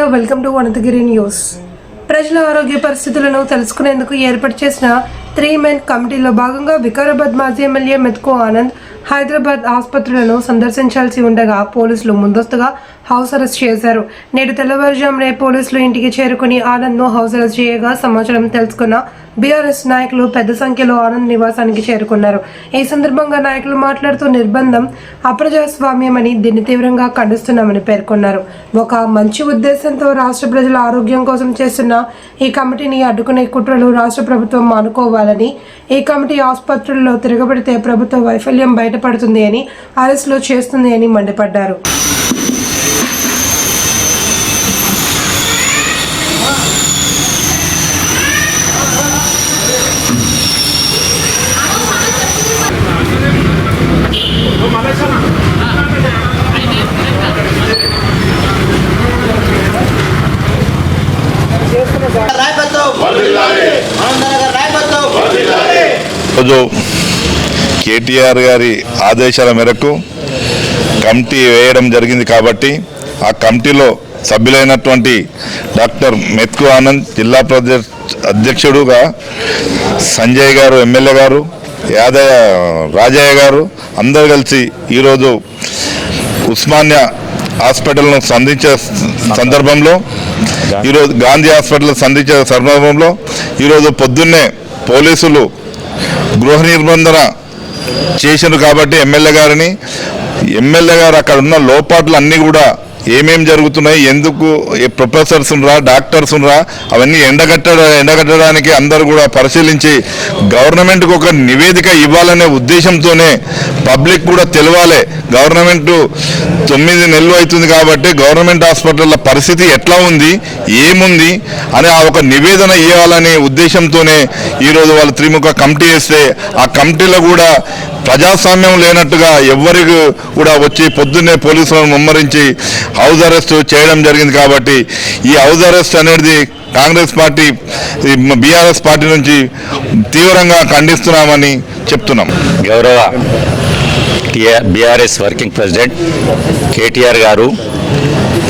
India welcome to Vanathagiri news. ప్రజల ఆరోగ్య పరిస్థితులను తెలుసుకునేందుకు ఏర్పాటు చేసిన త్రీ మెన్ కమిటీలో భాగంగా వికారాబాద్ మాజీ ఎమ్మెల్యే మెత్కో ఆనంద్ హైదరాబాద్ ఆసుపత్రులను సందర్శించాల్సి ఉండగా పోలీసులు ముందస్తుగా హౌస్ అరెస్ట్ చేశారు. నేడు తెల్లవారుజామునే పోలీసులు ఇంటికి చేరుకుని ఆనంద్ను హౌస్ అరెస్ట్ చేయగా సమాచారం తెలుసుకున్న బీఆర్ఎస్ నాయకులు పెద్ద సంఖ్యలో ఆనంద్ నివాసానికి చేరుకున్నారు. ఈ సందర్భంగా నాయకులు మాట్లాడుతూ నిర్బంధం అప్రజాస్వామ్యమని దీన్ని తీవ్రంగా ఖండిస్తున్నామని పేర్కొన్నారు. ఒక మంచి ఉద్దేశంతో రాష్ట్ర ప్రజల ఆరోగ్యం కోసం చేస్తున్న ఈ కమిటీని అడ్డుకునే కుట్రలు రాష్ట్ర ప్రభుత్వం మానుకోవాలని ఈ కమిటీ ఆసుపత్రుల్లో తిరగబడితే ప్రభుత్వ వైఫల్యం బయటపడుతుంది అని అరెస్టులు చేస్తుంది అని మండిపడ్డారు. రోజు కేటీఆర్ గారి ఆదేశాల మేరకు కమిటీ వేయడం జరిగింది కాబట్టి ఆ కమిటీలో సభ్యులైనటువంటి డాక్టర్ మెత్కు ఆనంద్ జిల్లా ప్రదేశ్ అధ్యక్షుడుగా సంజయ్ గారు ఎమ్మెల్యే గారు యాదయ్య రాజయ్య గారు అందరు కలిసి ఈరోజు ఉస్మానియా హాస్పిటల్ను సంధించే సందర్భంలో ఈరోజు గాంధీ హాస్పిటల్ సంధించే సందర్భంలో ఈరోజు పొద్దున్నే పోలీసులు గృహ నిర్బంధన చేశారు కాబట్టి ఎమ్మెల్యే గారిని. ఎమ్మెల్యే గారు అక్కడ ఉన్న లోపాట్లు అన్నీ కూడా ఏమేం జరుగుతున్నాయి ఎందుకు ప్రొఫెసర్స్ రా డాక్టర్స్ రా అవన్నీ ఎండగట్ట ఎండగట్టడానికి అందరూ కూడా పరిశీలించి గవర్నమెంట్కి ఒక నివేదిక ఇవ్వాలనే ఉద్దేశంతోనే పబ్లిక్ కూడా తెలవాలి. గవర్నమెంట్ తొమ్మిది నెలలు అవుతుంది కాబట్టి గవర్నమెంట్ హాస్పిటల్ల పరిస్థితి ఎట్లా ఉంది ఏముంది అని ఆ ఒక నివేదన ఇవ్వాలనే ఉద్దేశంతోనే ఈరోజు వాళ్ళు త్రిముఖ కమిటీ వేస్తే ఆ కమిటీలో కూడా ప్రజాస్వామ్యం లేనట్టుగా ఎవ్వరికి కూడా వచ్చి పొద్దున్నే పోలీసులను ముమ్మరించి హౌస్ అరెస్ట్ చేయడం జరిగింది కాబట్టి ఈ హౌస్ అరెస్ట్ అనేది కాంగ్రెస్ పార్టీ బీఆర్ఎస్ పార్టీ నుంచి తీవ్రంగా ఖండిస్తున్నామని చెప్తున్నాం. గౌరవ బీఆర్ఎస్ వర్కింగ్ ప్రెసిడెంట్ కేటీఆర్ గారు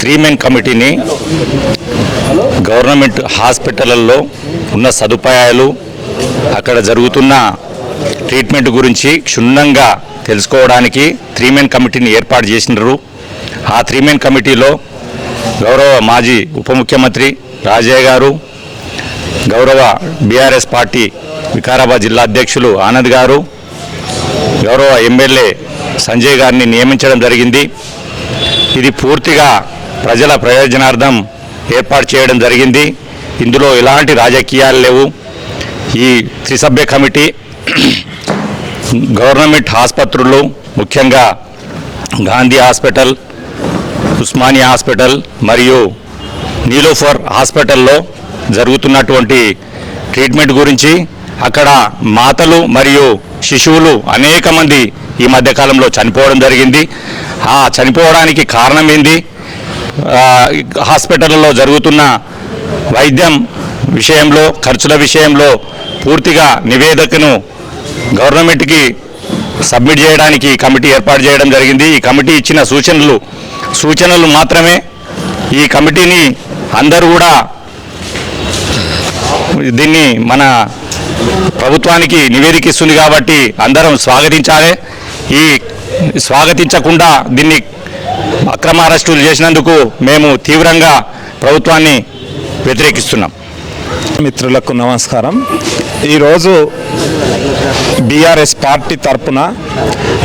త్రీ మెన్ కమిటీని గవర్నమెంట్ హాస్పిటళ్ళలో ఉన్న సదుపాయాలు అక్కడ జరుగుతున్న ట్రీట్మెంట్ గురించి క్షుణ్ణంగా తెలుసుకోవడానికి త్రీ మెన్ కమిటీని ఏర్పాటు చేసినారు ఆ త్రీ మెన్ కమిటీలో గౌరవ మాజీ ఉప ముఖ్యమంత్రి రాజయ్య గారు గౌరవ బీఆర్ఎస్ పార్టీ వికారాబాద్ జిల్లా అధ్యక్షులు ఆనంద్ గారు గౌరవ ఎమ్మెల్యే సంజయ్ గారిని నియమించడం జరిగింది. ఇది పూర్తిగా ప్రజల ప్రయోజనార్థం ఏర్పాటు చేయడం జరిగింది. ఇందులో ఎలాంటి రాజకీయాలు లేవు. ఈ త్రిసభ్య కమిటీ గవర్నమెంట్ ఆసుపత్రులు ముఖ్యంగా గాంధీ హాస్పిటల్ ఉస్మానియా హాస్పిటల్ మరియు నీలోఫర్ హాస్పిటల్లో జరుగుతున్నటువంటి ట్రీట్మెంట్ గురించి అక్కడ మాతలు మరియు శిశువులు అనేక మంది ఈ మధ్యకాలంలో చనిపోవడం జరిగింది. ఆ చనిపోవడానికి కారణం ఏంది? హాస్పిటల్లో జరుగుతున్న వైద్యం విషయంలో ఖర్చుల విషయంలో పూర్తిగా నివేదికను గవర్నమెంట్కి సబ్మిట్ చేయడానికి కమిటీ ఏర్పాటు చేయడం జరిగింది. ఈ కమిటీ ఇచ్చిన సూచనలు సూచనలు మాత్రమే. ఈ కమిటీని అందరూ కూడా దీన్ని మన ప్రభుత్వానికి నివేదికిస్తుంది కాబట్టి అందరం స్వాగతించాలి. ఈ స్వాగతించకుండా దీన్ని అక్రమ అరెస్టులు చేసినందుకు మేము తీవ్రంగా ప్రభుత్వాన్ని వ్యతిరేకిస్తున్నాం. మిత్రులకు నమస్కారం. ఈరోజు బీఆర్ఎస్ పార్టీ తరపున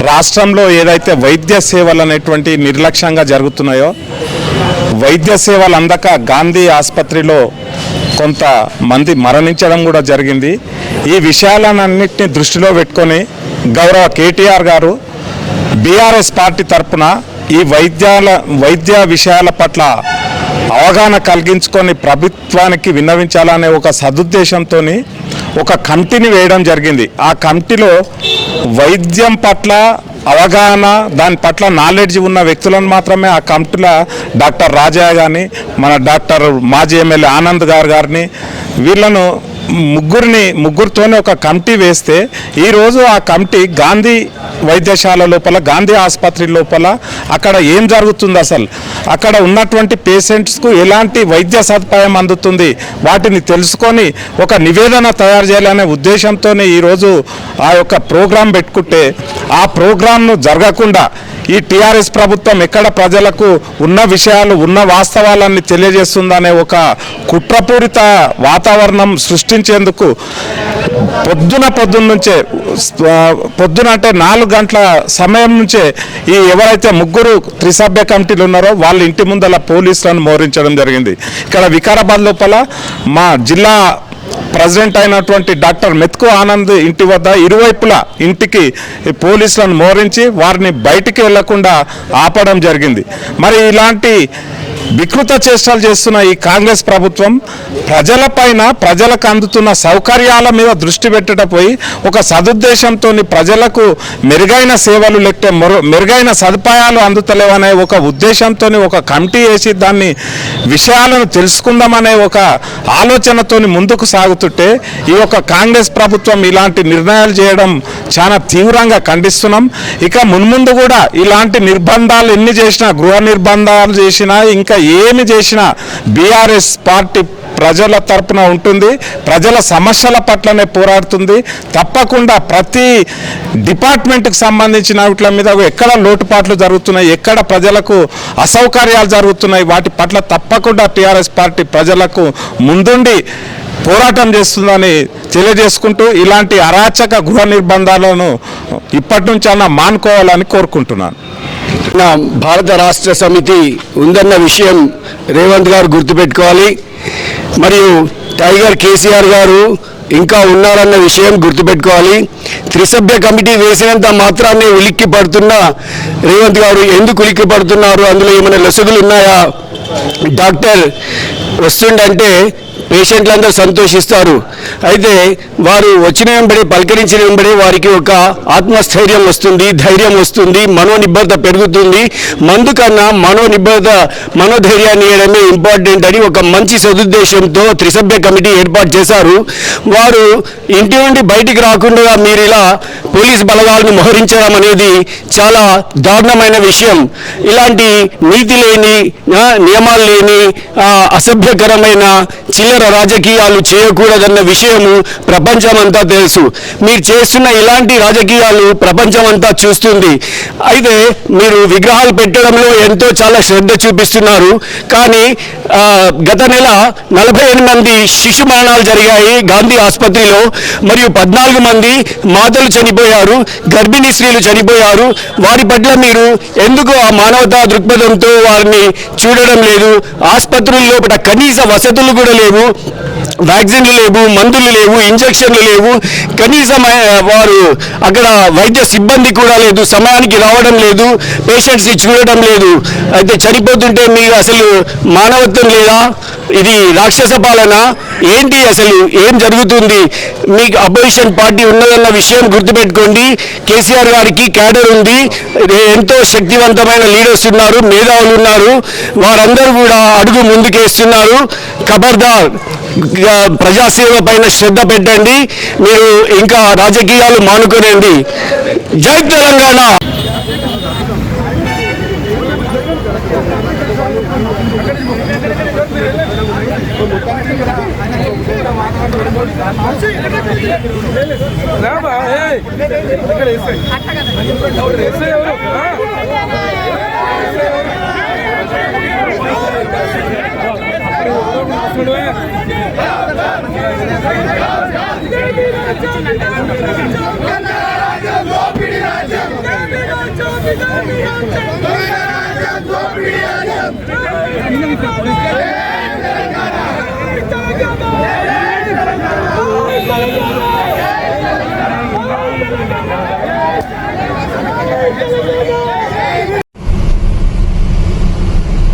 రాష్ట్రంలో ఏదైతే వైద్య సేవలు అనేటువంటి నిర్లక్ష్యంగా జరుగుతున్నాయో వైద్య సేవలు అందక గాంధీ ఆసుపత్రిలో కొంత మంది మరణించడం కూడా జరిగింది. ఈ విషయాలన్నింటినీ దృష్టిలో పెట్టుకొని గౌరవ కేటీఆర్ గారు బీఆర్ఎస్ పార్టీ తరపున ఈ వైద్యాల వైద్య విషయాల పట్ల అవగాహన కలిగించుకొని ప్రభుత్వానికి విన్నవించాలనే ఒక సదుద్దేశంతో ఒక కమిటీని వేయడం జరిగింది. ఆ కమిటీలో వైద్యం పట్ల అవగాహన దాని పట్ల నాలెడ్జ్ ఉన్న వ్యక్తులను మాత్రమే ఆ కమిటీలో డాక్టర్ రాజయ్య గారిని మన డాక్టర్ మాజీ ఎమ్మెల్యే ఆనంద్ గారు గారిని వీళ్ళను ముగ్గురిని ముగ్గురితోనే ఒక కమిటీ వేస్తే ఈరోజు ఆ కమిటీ గాంధీ వైద్యశాల లోపల గాంధీ ఆసుపత్రి లోపల అక్కడ ఏం జరుగుతుంది అసలు? అక్కడ ఉన్నటువంటి పేషెంట్స్కు ఎలాంటి వైద్య సదుపాయం అందుతుంది? వాటిని తెలుసుకొని ఒక నివేదన తయారు చేయాలనే ఉద్దేశంతోనే ఈరోజు ఆ యొక్క ప్రోగ్రాం పెట్టుకుంటే ఆ ప్రోగ్రాంను జరగకుండా ఈ టీఆర్ఎస్ ప్రభుత్వం ఎక్కడ ప్రజలకు ఉన్న విషయాలు ఉన్న వాస్తవాలన్నీ తెలియజేస్తుందనే ఒక కుట్రపూరిత వాతావరణం సృష్టించేందుకు పొద్దున పొద్దున్న నుంచే పొద్దున అంటే నాలుగు గంటల సమయం నుంచే ఈ ఎవరైతే ముగ్గురు త్రిసభ్య కమిటీలు ఉన్నారో వాళ్ళ ఇంటి ముందల పోలీసులను మోహరించడం జరిగింది. ఇక్కడ వికారాబాద్ లోపల మా జిల్లా ప్రెసిడెంట్ అయినటువంటి డాక్టర్ మెత్కు ఆనంద్ ఇంటి వద్ద ఇరువైపులా ఇంటికి పోలీసులను మోరించి వారిని బయటికి వెళ్ళకుండా ఆపడం జరిగింది. మరి ఇలాంటి వికృత చేష్టలు చేస్తున్న ఈ కాంగ్రెస్ ప్రభుత్వం ప్రజలపైన ప్రజలకు అందుతున్న సౌకర్యాల మీద దృష్టి పెట్టటపోయి ఒక సదుద్దేశంతో ప్రజలకు మెరుగైన సేవలు లేకపోతే మెరుగైన సదుపాయాలు అందుతలేవనే ఒక ఉద్దేశంతో ఒక కమిటీ వేసి దాన్ని విషయాలను తెలుసుకుందామనే ఒక ఆలోచనతో ముందుకు సాగుతుంటే ఈ యొక్క కాంగ్రెస్ ప్రభుత్వం ఇలాంటి నిర్ణయాలు చేయడం చాలా తీవ్రంగా ఖండిస్తున్నాం. ఇక మున్ముందు కూడా ఇలాంటి నిర్బంధాలు ఎన్ని చేసినా గృహ నిర్బంధాలు చేసినా ఇంకా ఏమి చేసినా బీఆర్ఎస్ పార్టీ ప్రజల తరపున ఉంటుంది. ప్రజల సమస్యల పట్లనే పోరాడుతుంది. తప్పకుండా ప్రతి డిపార్ట్మెంట్కి సంబంధించిన వీటి మీద ఎక్కడ లోటుపాట్లు జరుగుతున్నాయి ఎక్కడ ప్రజలకు అసౌకర్యాలు జరుగుతున్నాయి వాటి పట్ల తప్పకుండా టీఆర్ఎస్ పార్టీ ప్రజలకు ముందుండి పోరాటం చేస్తుందని తెలియజేసుకుంటూ ఇలాంటి అరాచక గృహ నిర్బంధాలను ఇప్పటి నుంచి అన్న మానుకోవాలని కోరుకుంటున్నాను. నా భారత రాష్ట్ర సమితి ఉందన్న విషయం రేవంత్ గారు గుర్తుపెట్టుకోవాలి. మరియు టైగర్ కేసీఆర్ గారు ఇంకా ఉన్నారన్న విషయం గుర్తుపెట్టుకోవాలి. త్రిసభ్య కమిటీ వేసినంత మాత్రాన్ని ఉలిక్కి పడుతున్న రేవంత్ గారు ఎందుకు ఉలిక్కి పడుతున్నారు? అందులో ఏమైనా లొసుగులు ఉన్నాయా? డాక్టర్ వస్తుండంటే పేషెంట్లందరూ సంతోషిస్తారు. అయితే వారు వచ్చిన వెంబడి పలకరించిన వెంబడి వారికి ఒక ఆత్మస్థైర్యం వస్తుంది ధైర్యం వస్తుంది మనోనిబ్బరత పెరుగుతుంది. మందు కన్నా మనోనిబ్బరత మనోధైర్యాన్ని ఇవ్వడమే ఇంపార్టెంట్ అని ఒక మంచి సదుద్దేశంతో త్రిసభ్య కమిటీ ఏర్పాటు చేశారు. వారు ఇంటి నుండి బయటికి రాకుండా మీరు ఇలా పోలీస్ బలగాలను మోహరించడం అనేది చాలా దారుణమైన విషయం. ఇలాంటి నీతి లేని నియమాలు లేని అసభ్య అసభ్యకరమైన చిల్లర రాజకీయాలు చేయకూడదన్న విషయము ప్రపంచమంతా తెలుసు. మీరు చేస్తున్న ఇలాంటి రాజకీయాలు ప్రపంచమంతా చూస్తుంది. అయితే మీరు విగ్రహాలు పెట్టడంలో ఎంతో చాలా శ్రద్ధ చూపిస్తున్నారు. కానీ గత నెల నలభై ఎనిమిది మంది శిశు మరణాలు జరిగాయి గాంధీ ఆసుపత్రిలో. మరియు పద్నాలుగు మంది మాతలు చనిపోయారు గర్భిణీ స్త్రీలు చనిపోయారు. వారి పట్ల మీరు ఎందుకు ఆ మానవతా దృక్పథంతో వారిని చూడడం లేదు? ఆసుపత్రుల లోపల కనీస వసతులు కూడా లేవు. వ్యాక్సిన్లు లేవు మందులు లేవు ఇంజక్షన్లు లేవు. కనీసం వారు అక్కడ వైద్య సిబ్బంది కూడా లేదు సమయానికి రావడం లేదు పేషెంట్స్ని చూడడం లేదు. అయితే చనిపోతుంటే మీకు అసలు మానవత్వం లేదా? ఇది రాక్షస పాలన? ఏంటి అసలు? ఏం జరుగుతుంది? మీకు అపోజిషన్ పార్టీ ఉన్నదన్న విషయం గుర్తుపెట్టుకోండి. కేసీఆర్ గారికి క్యాడర్ ఉంది. ఎంతో శక్తివంతమైన లీడర్స్ ఉన్నారు మేధావులు ఉన్నారు. వారందరూ కూడా అడుగు ముందుకేస్తున్నారు. ఖబర్దార్. ప్రజాసేవ పైన శ్రద్ధ పెట్టండి. మీరు ఇంకా రాజకీయాలు మానుకోనండి. జై తెలంగాణ!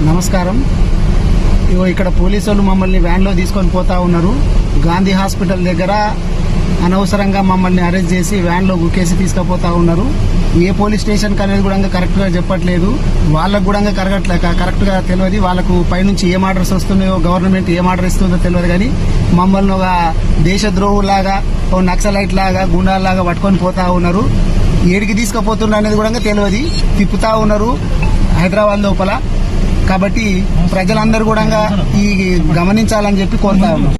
నమస్కారం ఇగో ఇక్కడ పోలీసు వాళ్ళు మమ్మల్ని వ్యాన్లో తీసుకొని పోతా ఉన్నారు. గాంధీ హాస్పిటల్ దగ్గర అనవసరంగా మమ్మల్ని అరెస్ట్ చేసి వ్యాన్లో గుక్కేసి తీసుకుపోతా ఉన్నారు. ఏ పోలీస్ స్టేషన్ అనేది కూడా కరెక్ట్గా చెప్పట్లేదు. వాళ్ళకు కూడా కరెక్ట్ కరెక్ట్గా తెలియదు. వాళ్ళకు పైనుంచి ఏం ఆర్డర్స్ వస్తున్నాయో గవర్నమెంట్ ఏం ఆర్డర్ ఇస్తుందో తెలియదు కానీ మమ్మల్ని ఒక దేశద్రోహులాగా ఓ నక్సలైట్ లాగా గుండాలాగా పట్టుకొని పోతా ఉన్నారు. ఏడికి తీసుకుపోతున్నారు అనేది కూడా తెలియదు. తిప్పుతా ఉన్నారు హైదరాబాద్ లోపల. కాబట్టి ప్రజలందరూ కూడా ఈ గమనించాలని చెప్పి కోరుతా